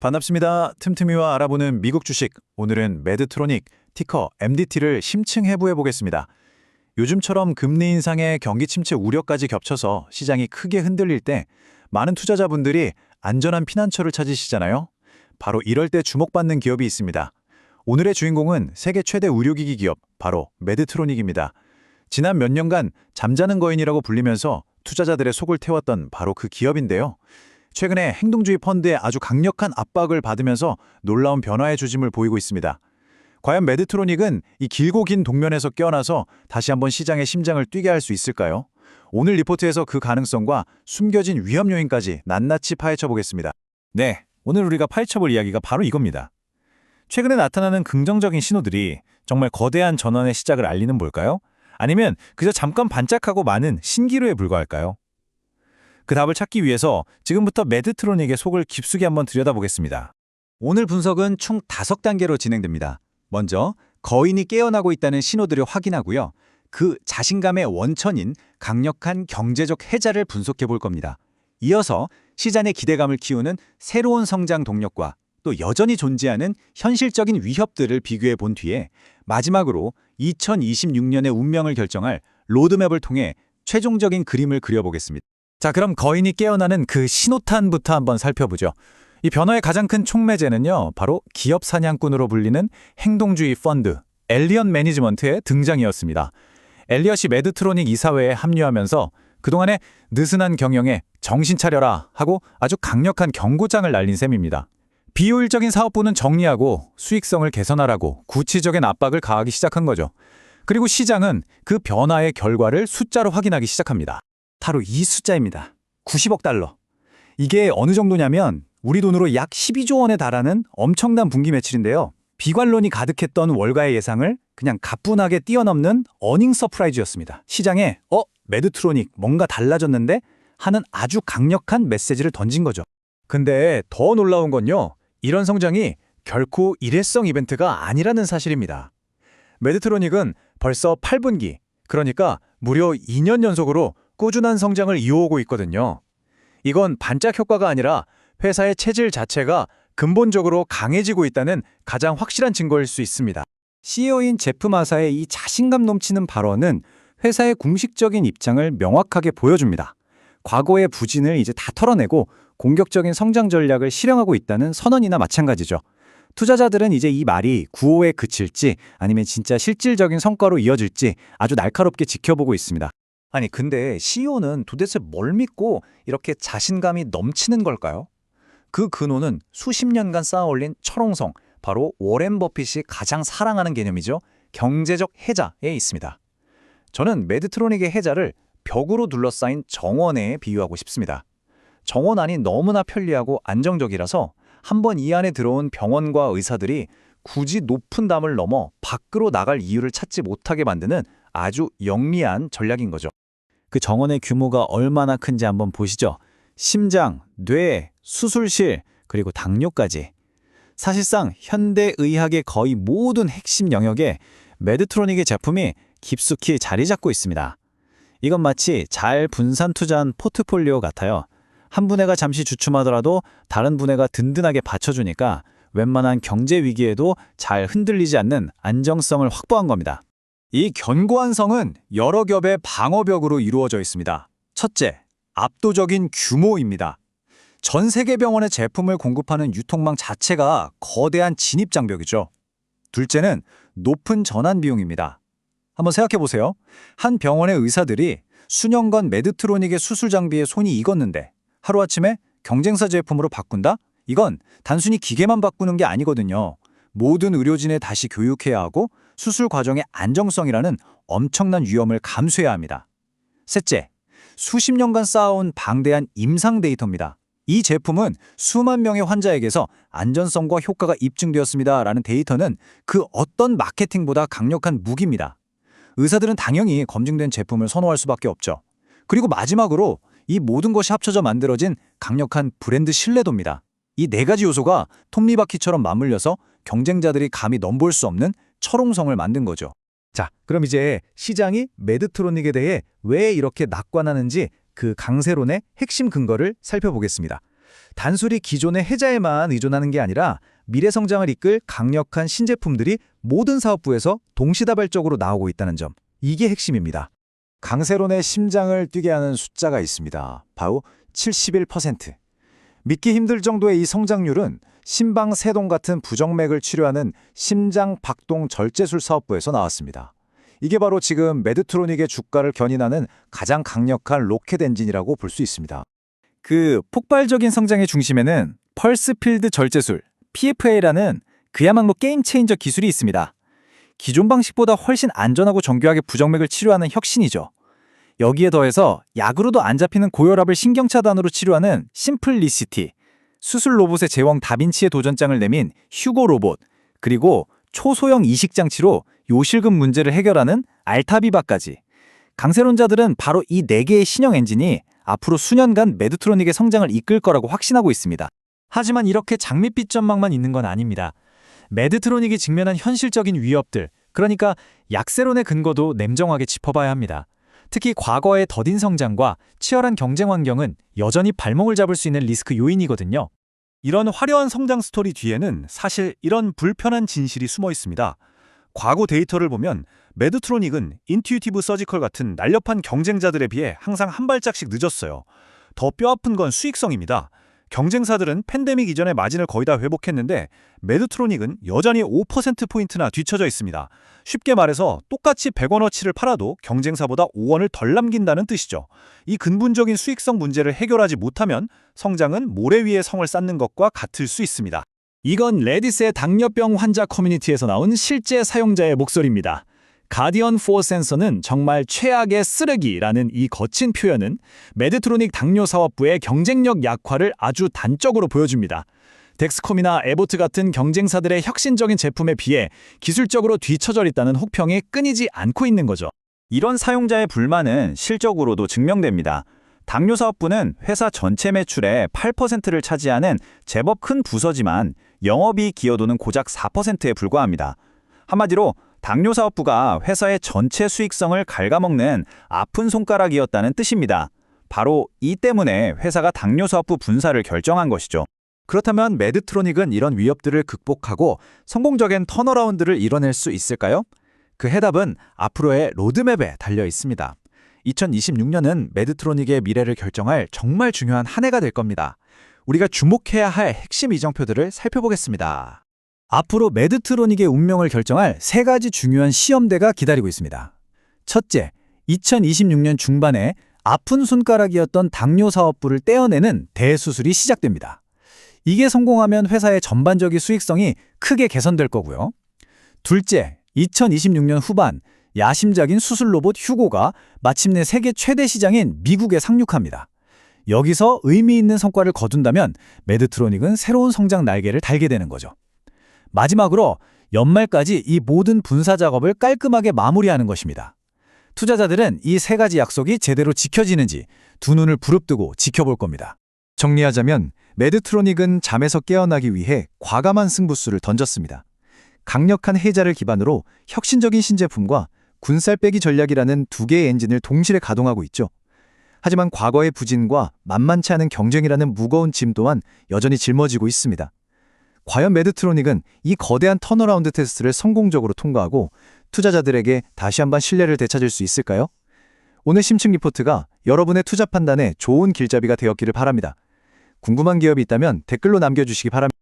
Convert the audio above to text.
반갑습니다. 틈틈이와 알아보는 미국 주식. 오늘은 매드트로닉, 티커 MDT를 심층 해부해 보겠습니다. 요즘처럼 금리 인상에 경기 침체 우려까지 겹쳐서 시장이 크게 흔들릴 때 많은 투자자분들이 안전한 피난처를 찾으시잖아요. 바로 이럴 때 주목받는 기업이 있습니다. 오늘의 주인공은 세계 최대 의료기기 기업, 바로 매드트로닉입니다. 지난 몇 년간 잠자는 거인이라고 불리면서 투자자들의 속을 태웠던 바로 그 기업인데요. 최근에 행동주의 펀드에 아주 강력한 압박을 받으면서 놀라운 변화의 조짐을 보이고 있습니다. 과연 매드트로닉은 이 길고 긴 동면에서 깨어나서 다시 한번 시장의 심장을 뛰게 할 수 있을까요? 오늘 리포트에서 그 가능성과 숨겨진 위험 요인까지 낱낱이 파헤쳐 보겠습니다. 네, 오늘 우리가 파헤쳐볼 이야기가 바로 이겁니다. 최근에 나타나는 긍정적인 신호들이 정말 거대한 전환의 시작을 알리는 뭘까요? 아니면 그저 잠깐 반짝하고 많은 신기루에 불과할까요? 그 답을 찾기 위해서 지금부터 매드트로닉의 속을 깊숙이 한번 들여다보겠습니다. 오늘 분석은 총 5단계로 진행됩니다. 먼저 거인이 깨어나고 있다는 신호들을 확인하고요. 그 자신감의 원천인 강력한 경제적 해자를 분석해 볼 겁니다. 이어서 시장의 기대감을 키우는 새로운 성장 동력과 또 여전히 존재하는 현실적인 위협들을 비교해 본 뒤에 마지막으로 2026년의 운명을 결정할 로드맵을 통해 최종적인 그림을 그려보겠습니다. 자, 그럼 거인이 깨어나는 그 신호탄부터 한번 살펴보죠. 이 변화의 가장 큰 촉매제는요, 바로 기업 사냥꾼으로 불리는 행동주의 펀드, 엘리엇 매니지먼트의 등장이었습니다. 엘리엇이 매드트로닉 이사회에 합류하면서 그동안의 느슨한 경영에 정신 차려라 하고 아주 강력한 경고장을 날린 셈입니다. 비효율적인 사업부는 정리하고 수익성을 개선하라고 구치적인 압박을 가하기 시작한 거죠. 그리고 시장은 그 변화의 결과를 숫자로 확인하기 시작합니다. 바로 이 숫자입니다. 90억 달러. 이게 어느 정도냐면 우리 돈으로 약 12조 원에 달하는 엄청난 분기 매출인데요. 비관론이 가득했던 월가의 예상을 그냥 가뿐하게 뛰어넘는 어닝 서프라이즈였습니다. 시장에 어? 매드트로닉 뭔가 달라졌는데? 하는 아주 강력한 메시지를 던진 거죠. 근데 더 놀라운 건요. 이런 성장이 결코 일회성 이벤트가 아니라는 사실입니다. 매드트로닉은 벌써 8분기, 그러니까 무려 2년 연속으로 꾸준한 성장을 이어오고 있거든요. 이건 반짝 효과가 아니라 회사의 체질 자체가 근본적으로 강해지고 있다는 가장 확실한 증거일 수 있습니다. CEO인 제프 마사의 이 자신감 넘치는 발언은 회사의 공식적인 입장을 명확하게 보여줍니다. 과거의 부진을 이제 다 털어내고 공격적인 성장 전략을 실행하고 있다는 선언이나 마찬가지죠. 투자자들은 이제 이 말이 구호에 그칠지 아니면 진짜 실질적인 성과로 이어질지 아주 날카롭게 지켜보고 있습니다. 아니 근데 CEO는 도대체 뭘 믿고 이렇게 자신감이 넘치는 걸까요? 그 근원은 수십 년간 쌓아올린 철옹성, 바로 워렌 버핏이 가장 사랑하는 개념이죠. 경제적 해자에 있습니다. 저는 매드트로닉의 해자를 벽으로 둘러싸인 정원에 비유하고 싶습니다. 정원 안이 너무나 편리하고 안정적이라서 한 번 이 안에 들어온 병원과 의사들이 굳이 높은 담을 넘어 밖으로 나갈 이유를 찾지 못하게 만드는 아주 영리한 전략인 거죠. 그 정원의 규모가 얼마나 큰지 한번 보시죠. 심장, 뇌, 수술실, 그리고 당뇨까지. 사실상 현대의학의 거의 모든 핵심 영역에 매드트로닉의 제품이 깊숙이 자리 잡고 있습니다. 이건 마치 잘 분산 투자한 포트폴리오 같아요. 한 분야가 잠시 주춤하더라도 다른 분야가 든든하게 받쳐주니까 웬만한 경제 위기에도 잘 흔들리지 않는 안정성을 확보한 겁니다. 이 견고한 성은 여러 겹의 방어벽으로 이루어져 있습니다. 첫째, 압도적인 규모입니다. 전 세계 병원의 제품을 공급하는 유통망 자체가 거대한 진입 장벽이죠. 둘째는 높은 전환 비용입니다. 한번 생각해 보세요. 한 병원의 의사들이 수년간 매드트로닉의 수술 장비에 손이 익었는데 하루아침에 경쟁사 제품으로 바꾼다? 이건 단순히 기계만 바꾸는 게 아니거든요. 모든 의료진에 다시 교육해야 하고 수술 과정의 안정성이라는 엄청난 위험을 감수해야 합니다. 셋째, 수십 년간 쌓아온 방대한 임상 데이터입니다. 이 제품은 수만 명의 환자에게서 안전성과 효과가 입증되었습니다 라는 데이터는 그 어떤 마케팅보다 강력한 무기입니다. 의사들은 당연히 검증된 제품을 선호할 수밖에 없죠. 그리고 마지막으로 이 모든 것이 합쳐져 만들어진 강력한 브랜드 신뢰도입니다. 이 네 가지 요소가 톱니바퀴처럼 맞물려서 경쟁자들이 감히 넘볼 수 없는 철옹성을 만든 거죠. 자, 그럼 이제 시장이 매드트로닉에 대해 왜 이렇게 낙관하는지 그 강세론의 핵심 근거를 살펴보겠습니다. 단순히 기존의 해자에만 의존하는 게 아니라 미래 성장을 이끌 강력한 신제품들이 모든 사업부에서 동시다발적으로 나오고 있다는 점. 이게 핵심입니다. 강세론의 심장을 뛰게 하는 숫자가 있습니다. 바로 71%. 믿기 힘들 정도의 이 성장률은 심방 세동 같은 부정맥을 치료하는 심장 박동 절제술 사업부에서 나왔습니다. 이게 바로 지금 메드트로닉의 주가를 견인하는 가장 강력한 로켓 엔진이라고 볼 수 있습니다. 그 폭발적인 성장의 중심에는 펄스필드 절제술, PFA라는 그야말로 게임 체인저 기술이 있습니다. 기존 방식보다 훨씬 안전하고 정교하게 부정맥을 치료하는 혁신이죠. 여기에 더해서 약으로도 안 잡히는 고혈압을 신경차단으로 치료하는 심플리시티, 수술 로봇의 제왕 다빈치의 도전장을 내민 휴고 로봇, 그리고 초소형 이식 장치로 요실금 문제를 해결하는 알타비바까지. 강세론자들은 바로 이네 개의 신형 엔진이 앞으로 수년간 메드트로닉의 성장을 이끌 거라고 확신하고 있습니다. 하지만 이렇게 장밋빛 전망만 있는 건 아닙니다. 메드트로닉이 직면한 현실적인 위협들, 그러니까 약세론의 근거도 냉정하게 짚어봐야 합니다. 특히 과거의 더딘 성장과 치열한 경쟁 환경은 여전히 발목을 잡을 수 있는 리스크 요인이거든요. 이런 화려한 성장 스토리 뒤에는 사실 이런 불편한 진실이 숨어 있습니다. 과거 데이터를 보면 메드트로닉은 인투이티브 서지컬 같은 날렵한 경쟁자들에 비해 항상 한 발짝씩 늦었어요. 더 뼈아픈 건 수익성입니다. 경쟁사들은 팬데믹 이전의 마진을 거의 다 회복했는데 메드트로닉은 여전히 5%포인트나 뒤처져 있습니다. 쉽게 말해서 똑같이 100원어치를 팔아도 경쟁사보다 5원을 덜 남긴다는 뜻이죠. 이 근본적인 수익성 문제를 해결하지 못하면 성장은 모래 위에 성을 쌓는 것과 같을 수 있습니다. 이건 레디스의 당뇨병 환자 커뮤니티에서 나온 실제 사용자의 목소리입니다. 가디언 4 센서는 정말 최악의 쓰레기라는 이 거친 표현은 메드트로닉 당뇨 사업부의 경쟁력 약화를 아주 단적으로 보여줍니다. 덱스콤이나 에보트 같은 경쟁사들의 혁신적인 제품에 비해 기술적으로 뒤처져 있다는 혹평이 끊이지 않고 있는 거죠. 이런 사용자의 불만은 실적으로도 증명됩니다. 당뇨 사업부는 회사 전체 매출의 8%를 차지하는 제법 큰 부서지만 영업이익 기여도는 고작 4%에 불과합니다. 한마디로 당뇨 사업부가 회사의 전체 수익성을 갉아먹는 아픈 손가락이었다는 뜻입니다. 바로 이 때문에 회사가 당뇨 사업부 분사를 결정한 것이죠. 그렇다면 메드트로닉은 이런 위협들을 극복하고 성공적인 턴어라운드를 이뤄낼 수 있을까요? 그 해답은 앞으로의 로드맵에 달려 있습니다. 2026년은 메드트로닉의 미래를 결정할 정말 중요한 한 해가 될 겁니다. 우리가 주목해야 할 핵심 이정표들을 살펴보겠습니다. 앞으로 메드트로닉의 운명을 결정할 세 가지 중요한 시험대가 기다리고 있습니다. 첫째, 2026년 중반에 아픈 손가락이었던 당뇨 사업부를 떼어내는 대수술이 시작됩니다. 이게 성공하면 회사의 전반적인 수익성이 크게 개선될 거고요. 둘째, 2026년 후반 야심작인 수술 로봇 휴고가 마침내 세계 최대 시장인 미국에 상륙합니다. 여기서 의미 있는 성과를 거둔다면 메드트로닉은 새로운 성장 날개를 달게 되는 거죠. 마지막으로 연말까지 이 모든 분사 작업을 깔끔하게 마무리하는 것입니다. 투자자들은 이 세 가지 약속이 제대로 지켜지는지 두 눈을 부릅뜨고 지켜볼 겁니다. 정리하자면 메드트로닉은 잠에서 깨어나기 위해 과감한 승부수를 던졌습니다. 강력한 해자를 기반으로 혁신적인 신제품과 군살 빼기 전략이라는 두 개의 엔진을 동시에 가동하고 있죠. 하지만 과거의 부진과 만만치 않은 경쟁이라는 무거운 짐 또한 여전히 짊어지고 있습니다. 과연 메드트로닉은 이 거대한 턴어라운드 테스트를 성공적으로 통과하고 투자자들에게 다시 한번 신뢰를 되찾을 수 있을까요? 오늘 심층 리포트가 여러분의 투자 판단에 좋은 길잡이가 되었기를 바랍니다. 궁금한 기업이 있다면 댓글로 남겨주시기 바랍니다.